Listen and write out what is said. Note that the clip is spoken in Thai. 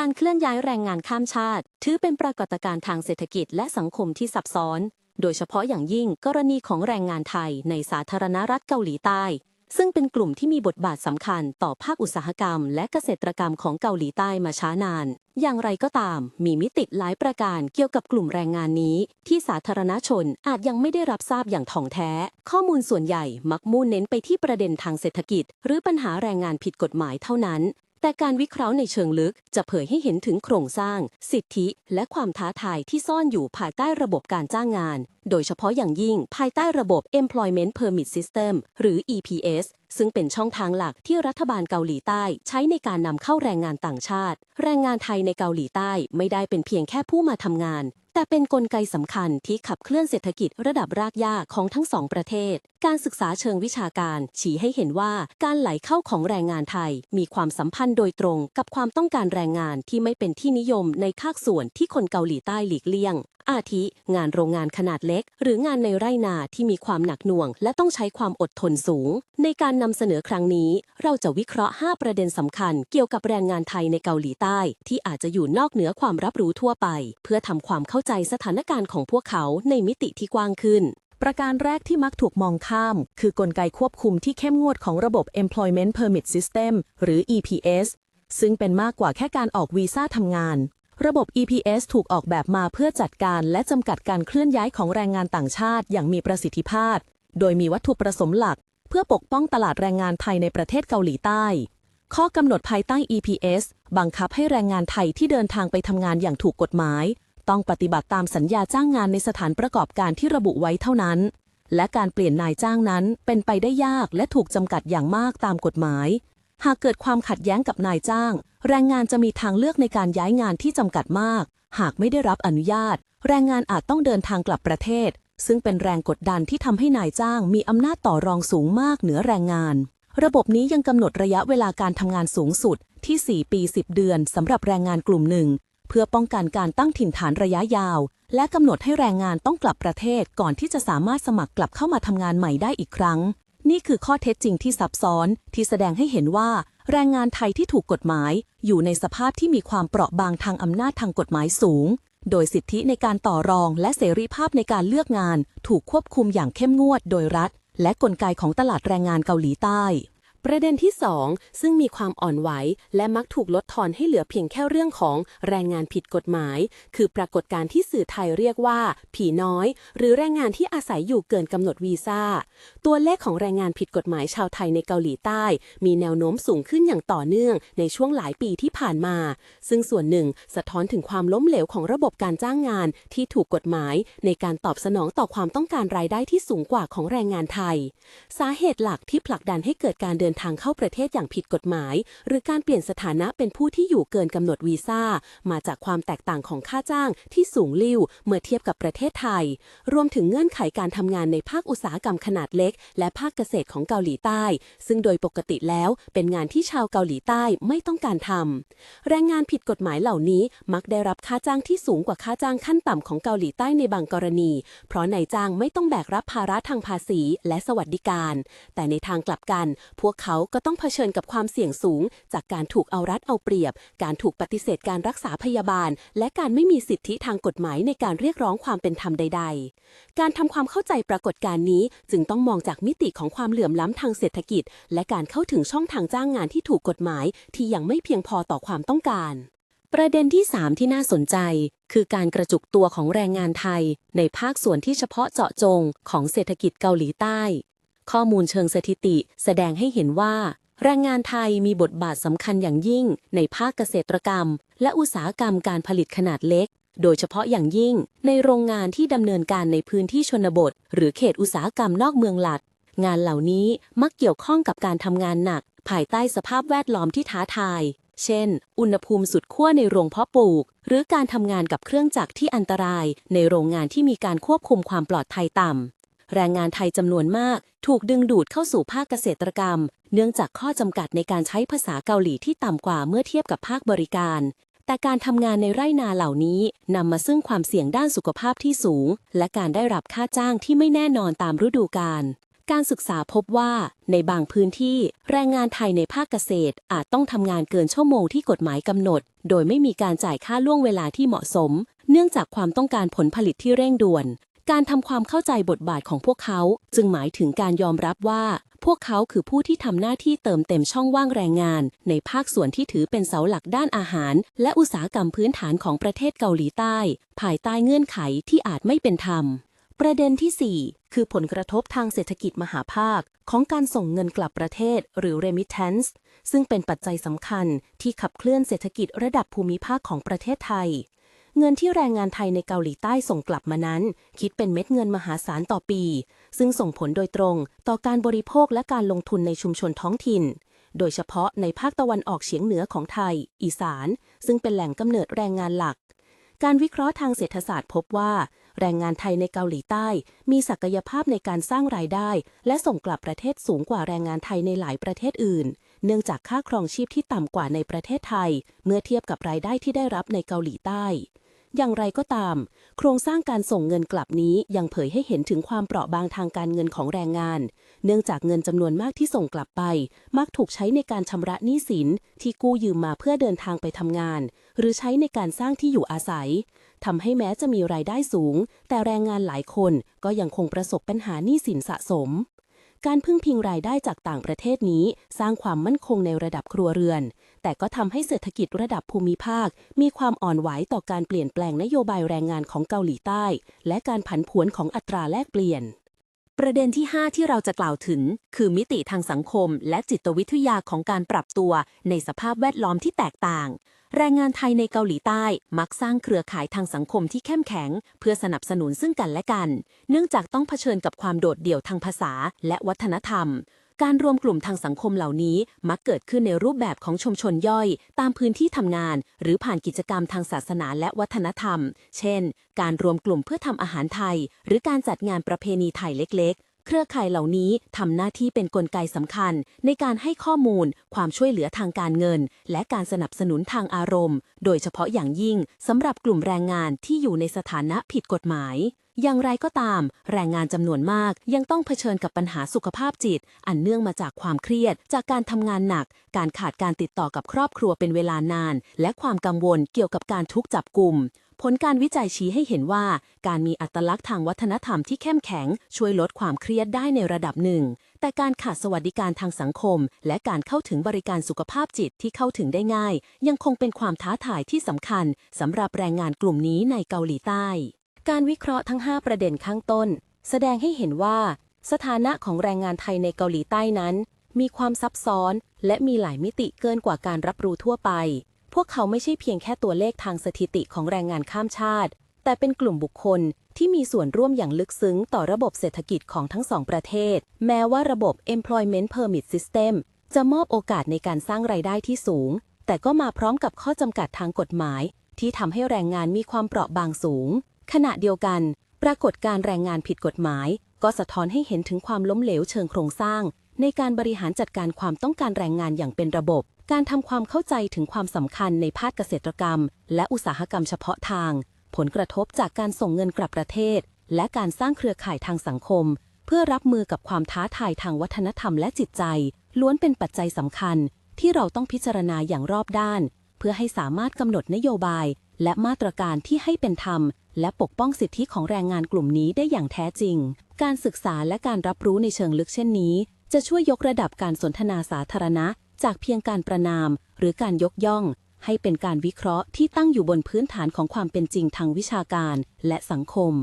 การเคลื่อนย้ายแรงงานข้ามชาติ ถือเป็นปรากฏการณ์ทางเศรษฐกิจและสังคมที่ซับซ้อน โดยเฉพาะอย่างยิ่งกรณีของแรงงานไทยในสาธารณรัฐเกาหลีใต้ ซึ่งเป็นกลุ่มที่มีบทบาทสำคัญต่อภาคอุตสาหกรรม และเกษตรกรรมของเกาหลีใต้มาช้านาน อย่างไรก็ตาม มีมิติหลายประการเกี่ยวกับกลุ่มแรงงานนี้ ที่สาธารณชนอาจยังไม่ได้รับทราบอย่างถ่องแท้ ข้อมูลส่วนใหญ่มักมุ่งเน้นไปที่ประเด็นทางเศรษฐกิจ หรือปัญหาแรงงานผิดกฎหมายเท่านั้น แต่การวิเคราะห์ในเชิงลึกจะเผยให้เห็นถึงโครงสร้าง สิทธิ และความท้าทายที่ซ่อนอยู่ภายใต้ระบบการจ้างงาน โดยเฉพาะอย่างยิ่งภายใต้ระบบ Employment Permit System หรือ EPS ซึ่งเป็นช่องทางหลักที่รัฐบาลเกาหลีใต้ใช้ในการนำเข้าแรงงานต่างชาติ แรงงานไทยในเกาหลีใต้ไม่ได้เป็นเพียงแค่ผู้มาทำงาน แต่เป็นนกลไกสำคัญที่ขับเคลื่อนเศรษฐกิจระดับรากหญ้าของทั้งสองประเทศ การศึกษาเชิงวิชาการ ชี้ให้เห็นว่าการไหลเข้าของแรงงานไทย มีความสัมพันธ์โดยตรงกับความต้องการแรงงานที่ไม่เป็นที่นิยมในภาคส่วนที่คนเกาหลีใต้หลีกเลี่ยง อาทิ งานโรงงานขนาดเล็ก หรืองานในไร่นาที่มีความหนักหน่วง และต้องใช้ความอดทนสูง ในการนำเสนอครั้งนี้ เราจะวิเคราะห์ 5 ประเด็นสำคัญ เกี่ยวกับแรงงานไทยในเกาหลีใต้ ที่อาจจะอยู่นอกเหนือความรับรู้ทั่วไป เพื่อทำความเข้าใจสถานการณ์ของพวกเขาในมิติที่กว้างขึ้น ประการแรกที่มักถูกมองข้าม คือกลไกควบคุมที่เข้มงวดของระบบ Employment Permit System หรือ EPS ซึ่งเป็นมากกว่าแค่การออกวีซ่าทำงาน ระบบ EPS ถูกออกแบบมาเพื่อจัดการและจำกัดการเคลื่อนย้ายของแรงงานต่างชาติอย่างมีประสิทธิภาพ โดยมีวัตถุประสงค์หลัก เพื่อปกป้องตลาดแรงงานไทยในประเทศเกาหลีใต้ ข้อกำหนดภายใต้ EPS บังคับให้แรงงานไทยที่เดินทางไปทำงานอย่างถูกกฎหมาย ต้องปฏิบัติตามสัญญาจ้างงานในสถานประกอบการที่ระบุไว้เท่านั้น และการเปลี่ยนนายจ้างนั้นเป็นไปได้ยากและถูกจำกัดอย่างมากตามกฎหมาย หากเกิดความขัดแย้งกับนายจ้าง แรงงานจะมีทางเลือกในการย้ายงานที่จำกัดมาก หากไม่ได้รับอนุญาต แรงงานอาจต้องเดินทางกลับประเทศ ซึ่งเป็นแรงกดดันที่ทำให้นายจ้างมีอำนาจต่อรองสูงมากเหนือแรงงาน ระบบนี้ยังกำหนดระยะเวลาการทำงานสูงสุดที่ 4 ปี 10 เดือนสำหรับแรงงานกลุ่มหนึ่ง เพื่อป้องกันการตั้งถิ่นฐานระยะยาว และกำหนดให้แรงงานต้องกลับประเทศก่อนที่จะสามารถสมัครกลับเข้ามาทำงานใหม่ได้อีกครั้ง นี่คือข้อเท็จจริงที่ซับซ้อน ที่แสดงให้เห็นว่า แรงงานไทยที่ถูกกฎหมาย อยู่ในสภาพที่มีความเปราะบางทางอำนาจทางกฎหมายสูง โดยสิทธิในการต่อรองและเสรีภาพในการเลือกงาน ถูกควบคุมอย่างเข้มงวดโดยรัฐ และกลไกของตลาดแรงงานเกาหลีใต้ ประเด็นที่ 2 ซึ่งมีความอ่อนไหว และมักถูกลดทอนให้เหลือเพียงแค่เรื่องของแรงงานผิดกฎหมาย คือปรากฏการณ์ที่สื่อไทยเรียกว่า ผีน้อย หรือแรงงานที่อาศัยอยู่เกินกำหนดวีซ่า ตัวเลขของแรงงานผิดกฎหมายชาวไทยในเกาหลีใต้ มีแนวโน้มสูงขึ้นอย่างต่อเนื่องในช่วงหลายปีที่ผ่านมา ซึ่งส่วนหนึ่งสะท้อนถึงความล้มเหลวของระบบการจ้างงานที่ถูกกฎหมาย ในการตอบสนองต่อความต้องการรายได้ที่สูงกว่าของแรงงานไทย สาเหตุหลักที่ผลักดันให้เกิดการเดินทางเข้าประเทศอย่างผิดกฎหมาย หรือการเปลี่ยนสถานะเป็นผู้ที่อยู่เกินกำหนดวีซ่า มาจากความแตกต่างของค่าจ้างที่สูงลิ่วเมื่อเทียบกับประเทศไทย รวมถึงเงื่อนไขการทำงานในภาคอุตสาหกรรมขนาดเล็ก และภาคเกษตรของเกาหลีใต้ ซึ่งโดยปกติแล้วเป็นงานที่ชาวเกาหลีใต้ไม่ต้องการทำแรงงานผิดกฎหมายเหล่านี้มักได้รับค่าจ้างที่สูงกว่าค่าจ้างขั้นต่ำของเกาหลีใต้ในบางกรณี เพราะนายจ้างไม่ต้องแบกรับภาระทางภาษีและสวัสดิการ แต่ในทางกลับกัน พวกเขาขาก็ต้องเผชิญกับความเสี่ยงสูง จากการถูกเอารัดเอาเปรียบ การถูกปฏิเสธการรักษาพยาบาล และการไม่มีสิทธิทางกฎหมายในการเรียกร้องความเป็นธรรมใด ๆ การทำความเข้าใจปรากฏการณ์นี้ จึงต้องมองจากมิติของความเหลื่อมล้ำทางเศรษฐกิจ และการเข้าถึงช่องทางจ้างงานที่ถูกกฎหมาย ที่ยังไม่เพียงพอต่อความต้องการ ประเด็นที่ 3 ที่น่าสนใจ คือการกระจุกตัวของแรงงานไทย ในภาคส่วนที่เฉพาะเจาะจงของเศรษฐกิจเกาหลีใต้ ข้อมูลเชิงสถิติแสดงให้เห็นว่า แรงงานไทยมีบทบาทสำคัญอย่างยิ่ง ในภาคเกษตรกรรม และอุตสาหกรรมการผลิตขนาดเล็ก โดยเฉพาะอย่างยิ่ง ในโรงงานที่ดำเนินการในพื้นที่ชนบท หรือเขตอุตสาหกรรมนอกเมืองหลัก งานเหล่านี้มักเกี่ยวข้องกับการทำงานหนัก ภายใต้สภาพแวดล้อมที่ท้าทาย เช่น อุณหภูมิสุดขั้วในโรงเพาะปลูก หรือการทำงานกับเครื่องจักรที่อันตราย ในโรงงานที่มีการควบคุมความปลอดภัยต่ำ แรงงานไทยจำนวนมาก ถูกดึงดูดเข้าสู่ภาคเกษตรกรรม เนื่องจากข้อจำกัดในการใช้ภาษาเกาหลีที่ต่ำกว่าเมื่อเทียบกับภาคบริการ แต่การทำงานในไร่นาเหล่านี้นำมาซึ่งความเสี่ยงด้านสุขภาพที่สูง และการได้รับค่าจ้างที่ไม่แน่นอนตามฤดูกาลการศึกษาพบว่า ในบางพื้นที่แรงงานไทยในภาคเกษตร อาจต้องทำงานเกินชั่วโมงที่กฎหมายกำหนด โดยไม่มีการจ่ายค่าล่วงเวลาที่เหมาะสม เนื่องจากความต้องการผลผลิตที่เร่งด่วน การทำความเข้าใจบทบาทของพวกเขา จึงหมายถึงการยอมรับว่า พวกเขาคือผู้ที่ทำหน้าที่เติมเต็มช่องว่างแรงงาน ในภาคส่วนที่ถือเป็นเสาหลักด้านอาหาร และอุตสาหกรรมพื้นฐานของประเทศเกาหลีใต้ ภายใต้เงื่อนไขที่อาจไม่เป็นธรรม ประเด็นที่ 4 คือผลกระทบทางเศรษฐกิจมหาภาค ของการส่งเงินกลับประเทศ หรือ remittance ซึ่งเป็นปัจจัยสำคัญที่ขับเคลื่อนเศรษฐกิจระดับภูมิภาคของประเทศไทย เงินที่แรงงานไทยในเกาหลีใต้ส่งกลับมานั้น คิดเป็นเม็ดเงินมหาศาลต่อปี ซึ่งส่งผลโดยตรงต่อการบริโภคและการลงทุนในชุมชนท้องถิ่น โดยเฉพาะในภาคตะวันออกเฉียงเหนือของไทย อีสาน ซึ่งเป็นแหล่งกำเนิดแรงงานหลัก การวิเคราะห์ทางเศรษฐศาสตร์พบว่า แรงงานไทยในเกาหลีใต้ มีศักยภาพในการสร้างรายได้ และส่งกลับประเทศสูงกว่าแรงงานไทยในหลายประเทศอื่นเนื่องจากค่าครองชีพที่ต่ำกว่าในประเทศไทย เมื่อเทียบกับรายได้ที่ได้รับในเกาหลีใต้ อย่างไรก็ตาม โครงสร้างการส่งเงินกลับนี้ยังเผยให้เห็นถึงความเปราะบางทางการเงินของแรงงาน เนื่องจากเงินจำนวนมากที่ส่งกลับไป มักถูกใช้ในการชำระหนี้สินที่กู้ยืมมาเพื่อเดินทางไปทำงาน หรือใช้ในการสร้างที่อยู่อาศัยทำให้แม้จะมีรายได้สูง แต่แรงงานหลายคนก็ยังคงประสบปัญหาหนี้สินสะสมการพึ่งพิงรายได้จากต่างประเทศนี้ สร้างความมั่นคงในระดับครัวเรือน แต่ก็ทำให้เศรษฐกิจระดับภูมิภาค มีความอ่อนไหวต่อการเปลี่ยนแปลงนโยบายแรงงานของเกาหลีใต้ และการผันผวนของอัตราแลกเปลี่ยน ประเด็นที่ 5 ที่เราจะกล่าวถึง คือมิติทางสังคม และจิตวิทยาของการปรับตัว ในสภาพแวดล้อมที่แตกต่างแรงงานไทยในเกาหลีใต้มักสร้างเครือข่ายทางสังคมที่เข้มแข็ง เพื่อสนับสนุนซึ่งกันและกัน เนื่องจากต้องเผชิญกับความโดดเดี่ยวทางภาษาและวัฒนธรรม การรวมกลุ่มทางสังคมเหล่านี้มักเกิดขึ้นในรูปแบบของชุมชนย่อย ตามพื้นที่ทำงาน หรือผ่านกิจกรรมทางศาสนาและวัฒนธรรม เช่น การรวมกลุ่มเพื่อทำอาหารไทย หรือการจัดงานประเพณีไทยเล็กๆ เครือข่ายเหล่านี้ทำหน้าที่เป็นนกลไกสำคัญ ในการให้ข้อมูล ความช่วยเหลือทางการเงิน และการสนับสนุนทางอารมณ์ โดยเฉพาะอย่างยิ่งสำหรับกลุ่มแรงงานที่อยู่ในสถานะผิดกฎหมายอย่างไรก็ตาม แรงงานจำนวนมากยังต้องเผชิญกับปัญหาสุขภาพจิต อันเนื่องมาจากความเครียด จากการทำงานหนัก การขาดการติดต่อกับครอบครัวเป็นเวลานาน และความกังวลเกี่ยวกับการทุกข์จับกลุ่ม ผลการวิจัยชี้ให้เห็นว่า การมีอัตลักษณ์ทางวัฒนธรรมที่เข้มแข็ง ช่วยลดความเครียดได้ในระดับหนึ่ง แต่การขาดสวัสดิการทางสังคม และการเข้าถึงบริการสุขภาพจิตที่เข้าถึงได้ง่าย ยังคงเป็นความท้าทายที่สำคัญสำหรับแรงงานกลุ่มนี้ในเกาหลีใต้ การวิเคราะห์ทั้ง 5 ประเด็นข้างต้น แสดงให้เห็นว่า สถานะของแรงงานไทยในเกาหลีใต้นั้น มีความซับซ้อน และมีหลายมิติเกินกว่าการรับรู้ทั่วไป พวกเขาไม่ใช่เพียงแค่ตัวเลขทางสถิติของแรงงานข้ามชาติ แต่เป็นกลุ่มบุคคลที่มีส่วนร่วมอย่างลึกซึ้งต่อระบบเศรษฐกิจของทั้งสองประเทศ แม้ว่าระบบ Employment Permit System จะมอบโอกาสในการสร้างไรายได้ที่สูง แต่ก็มาพร้อมกับข้อจำกัดทางกฎหมาย ที่ทำให้แรงงานมีความเปราะบางสูง ขณะเดียวกัน ปรากฏการแรงงานผิดกฎหมาย ก็สะท้อนให้เห็นถึงความล้มเหลวเชิงโครงสร้าง ในการบริหารจัดการความต้องการแรงงานอย่างเป็นระบบ การทำความเข้าใจถึงความสำคัญในภาคเกษตรกรรม และอุตสาหกรรมเฉพาะทาง ผลกระทบจากการส่งเงินกลับประเทศ และการสร้างเครือข่ายทางสังคม เพื่อรับมือกับความท้าทายทางวัฒนธรรมและจิตใจ ล้วนเป็นปัจจัยสำคัญ ที่เราต้องพิจารณาอย่างรอบด้าน เพื่อให้สามารถกำหนดนโยบาย และมาตรการที่ให้เป็นธรรม และปกป้องสิทธิของแรงงานกลุ่มนี้ได้อย่างแท้จริง การศึกษาและการรับรู้ในเชิงลึกเช่นนี้ จะช่วยยกระดับการสนทนาสาธารณะ จากเพียงการประนาม หรือการยกย่อง ให้เป็นการวิเคราะห์ที่ตั้งอยู่บนพื้นฐานของความเป็นจริงทางวิชาการและสังคม